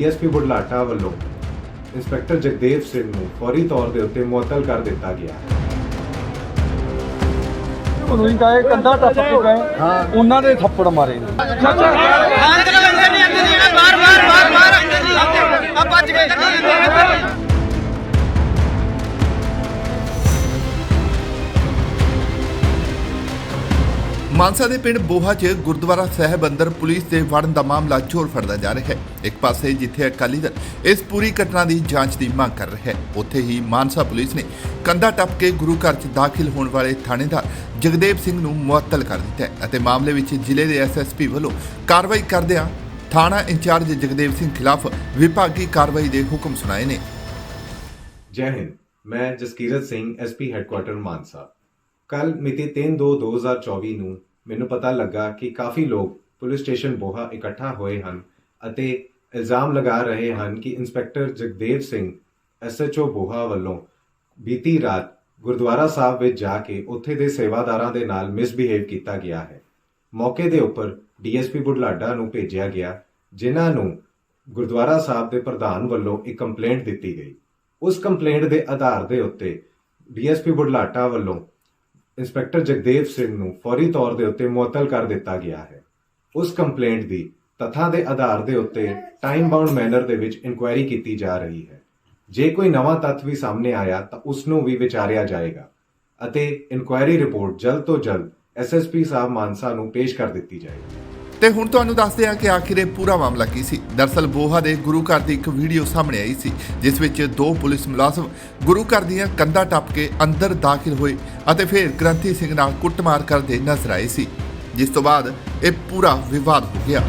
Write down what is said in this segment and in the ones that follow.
DSP ਬੁਢਲਾਟਾ ਵੱਲੋਂ inspector Jagdev Singh ਨੂੰ ਫੌਰੀ ਤੌਰ ਦੇ ਉੱਤੇ ਮੁਅੱਤਲ ਕਰ ਦਿੱਤਾ ਗਿਆ। ਹੈ ਉਹਨੂੰ ਕਹੇ ਕੰਧਾ ਟੱਪ ਕੇ ਗਏ। ਉਹਨਾਂ ਦੇ ਥੱਪੜ ਮਾਰੇ ਨੇ। ਮਾਨਸਾ ਦੇ ਪਿੰਡ ਬੋਹਾ 'ਚ ਗੁਰਦੁਆਰਾ ਸਾਹਿਬ ਅੰਦਰ ਪੁਲਿਸ ਦੇ ਵੜਨ ਦਾ ਮਾਮਲਾ ਜ਼ੋਰ ਫੜਦਾ ਜਾ ਰਿਹਾ ਹੈ। ਇੱਕ ਪਾਸੇ ਜਿੱਥੇ ਅਕਾਲੀ ਦਲ ਇਸ ਪੂਰੀ ਘਟਨਾ ਦੀ ਜਾਂਚ ਦੀ ਮੰਗ ਕਰ ਰਿਹਾ ਹੈ, ਉੱਥੇ ਹੀ ਮਾਨਸਾ ਪੁਲਿਸ ਨੇ ਕੰਧਾ ਟੱਪ ਕੇ ਗੁਰੂ ਘਰ 'ਚ ਦਾਖਲ ਹੋਣ ਵਾਲੇ ਥਾਣੇਦਾਰ ਜਗਦੇਵ ਸਿੰਘ ਨੂੰ ਮੁਅੱਤਲ ਕਰ ਦਿੱਤਾ ਹੈ ਅਤੇ ਮਾਮਲੇ ਵਿੱਚ ਜ਼ਿਲ੍ਹੇ ਦੇ ਐਸਐਸਪੀ ਵੱਲੋਂ ਕਾਰਵਾਈ ਕਰਦਿਆਂ ਥਾਣਾ ਇੰਚਾਰਜ ਜਗਦੇਵ ਸਿੰਘ ਖਿਲਾਫ ਵਿਭਾਗੀ ਕਾਰਵਾਈ ਦੇ ਹੁਕਮ ਸੁਣਾਏ ਨੇ। ਜੈ ਹਿੰਦ, ਮੈਂ ਜਸਕੀਰਤ ਸਿੰਘ ਐਸਪੀ ਹੈੱਡਕੁਆਰਟਰ ਮਾਨਸਾ। ਕੱਲ ਮਿਤੀ 3/2/2024 ਨੂੰ ਮੈਨੂੰ ਪਤਾ ਲੱਗਾ ਕਿ ਕਾਫੀ ਲੋਕ ਪੁਲਿਸ ਸਟੇਸ਼ਨ ਬੋਹਾ ਇਕੱਠਾ ਹੋਏ ਹਨ ਅਤੇ ਇਲਜ਼ਾਮ ਲਗਾ ਰਹੇ ਹਨ ਕਿ ਇੰਸਪੈਕਟਰ ਜਗਦੇਵ ਸਿੰਘ ਐਸਐਚਓ ਬੋਹਾ ਵੱਲੋਂ ਬੀਤੀ ਰਾਤ ਗੁਰਦੁਆਰਾ ਸਾਹਿਬ ਵਿੱਚ ਜਾ ਕੇ ਉੱਥੇ ਦੇ ਸੇਵਾਦਾਰਾਂ ਦੇ ਨਾਲ ਮਿਸਬਿਹੇਵ ਕੀਤਾ ਗਿਆ ਹੈ। ਮੌਕੇ ਦੇ ਉੱਪਰ ਡੀਐਸਪੀ ਬੁਢਲਾਡਾ ਨੂੰ ਭੇਜਿਆ ਗਿਆ, ਜਿਨ੍ਹਾਂ ਨੂੰ ਗੁਰਦੁਆਰਾ ਸਾਹਿਬ ਦੇ ਪ੍ਰਧਾਨ ਵੱਲੋਂ ਇੱਕ ਕੰਪਲੇਂਟ ਦਿੱਤੀ ਗਈ। ਉਸ ਕੰਪਲੇਂਟ ਦੇ ਆਧਾਰ ਦੇ ਉੱਤੇ ਡੀਐਸਪੀ ਬੁਢਲਾਟਾ ਵੱਲੋਂ ਇੰਸਪੈਕਟਰ ਜਗਦੇਵ ਸਿੰਘ ਨੂੰ ਫੌਰੀ ਤੌਰ ਦੇ ਉੱਤੇ ਮੁਅੱਤਲ ਕਰ ਦਿੱਤਾ ਗਿਆ ਹੈ। ਉਸ ਕੰਪਲੇਂਟ ਦੀ ਤਥਾ ਦੇ ਆਧਾਰ ਦੇ ਉੱਤੇ ਟਾਈਮ ਬਾਉਂਡ ਮੈਨਰ ਦੇ ਵਿੱਚ ਇਨਕੁਆਇਰੀ ਕੀਤੀ ਜਾ ਰਹੀ ਹੈ। ਜੇ ਕੋਈ ਨਵਾਂ ਤੱਥ ਵੀ ਸਾਹਮਣੇ ਆਇਆ ਤਾਂ ਉਸ ਨੂੰ ਵੀ ਵਿਚਾਰਿਆ ਜਾਏਗਾ ਅਤੇ ਇਨਕੁਆਇਰੀ ਰਿਪੋਰਟ ਜਲਦ ਤੋਂ ਜਲਦ ਐਸਐਸਪੀ ਸਾਹਿਬ ਮਾਨਸਾ ਨੂੰ ਪੇਸ਼ ਕਰ ਦਿੱਤੀ ਜਾਏਗੀ। ਤੇ ਹੁਣ ਤੁਹਾਨੂੰ ਦੱਸਦੇ ਹਾਂ ਕਿ ਆਖਿਰ ਇਹ ਪੂਰਾ ਮਾਮਲਾ ਕੀ ਸੀ। ਦਰਸਲ ਬੋਹਾ ਦੇ ਗੁਰੂ ਘਰ ਦੀ ਇੱਕ ਵੀਡੀਓ ਸਾਹਮਣੇ ਆਈ ਸੀ, ਜਿਸ ਵਿੱਚ ਦੋ ਪੁਲਿਸ ਮੁਲਾਜ਼ਮ ਗੁਰੂ ਘਰ ਦੀਆਂ ਕੰਧਾਂ ਟੱਪ ਕੇ ਅੰਦਰ ਦਾਖਲ ਹੋਏ ਅਤੇ ਫਿਰ ਗ੍ਰੰਥੀ ਸਿੰਘ ਨਾਲ ਕੁੱਟਮਾਰ ਕਰਦੇ ਨਜ਼ਰ ਆਏ ਸੀ, ਜਿਸ ਤੋਂ ਬਾਅਦ ਇਹ ਪੂਰਾ ਵਿਵਾਦ ਹੋ ਗਿਆ।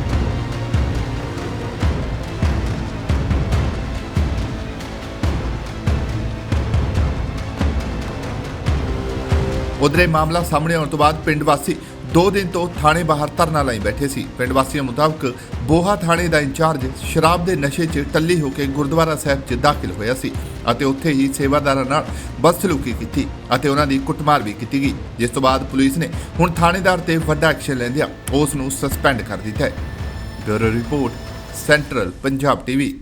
ਉਧਰੇ ਮਾਮਲਾ ਸਾਹਮਣੇ ਆਉਣ ਤੋਂ ਬਾਅਦ ਪਿੰਡ ਵਾਸੀ 2 ਦਿਨ ਤੋਂ ਥਾਣੇ ਬਾਹਰ ਧਰਨਾ ਲਾਈ ਬੈਠੇ ਸੀ। ਪਿੰਡ ਵਾਸੀਆਂ ਮੁਤਾਬਕ ਬੋਹਾ ਥਾਣੇ ਦਾ ਇੰਚਾਰਜ ਸ਼ਰਾਬ ਦੇ ਨਸ਼ੇ 'ਚ ਟੱਲੀ ਹੋ ਕੇ ਗੁਰਦੁਆਰਾ ਸਾਹਿਬ 'ਚ ਦਾਖਲ ਹੋਇਆ ਸੀ ਅਤੇ ਉੱਥੇ ਹੀ ਸੇਵਾਦਾਰਾਂ ਨਾਲ ਬਦਸਲੂਕੀ ਕੀਤੀ ਅਤੇ ਉਹਨਾਂ ਦੀ ਕੁੱਟਮਾਰ ਵੀ ਕੀਤੀ ਗਈ, ਜਿਸ ਤੋਂ ਬਾਅਦ ਪੁਲਿਸ ਨੇ ਹੁਣ ਥਾਣੇਦਾਰ ਤੇ ਵੱਡਾ ਐਕਸ਼ਨ ਲੈਂਦਿਆਂ ਉਸ ਨੂੰ ਸਸਪੈਂਡ ਕਰ ਦਿੱਤਾ ਹੈ। Bureau report, central Punjab TV.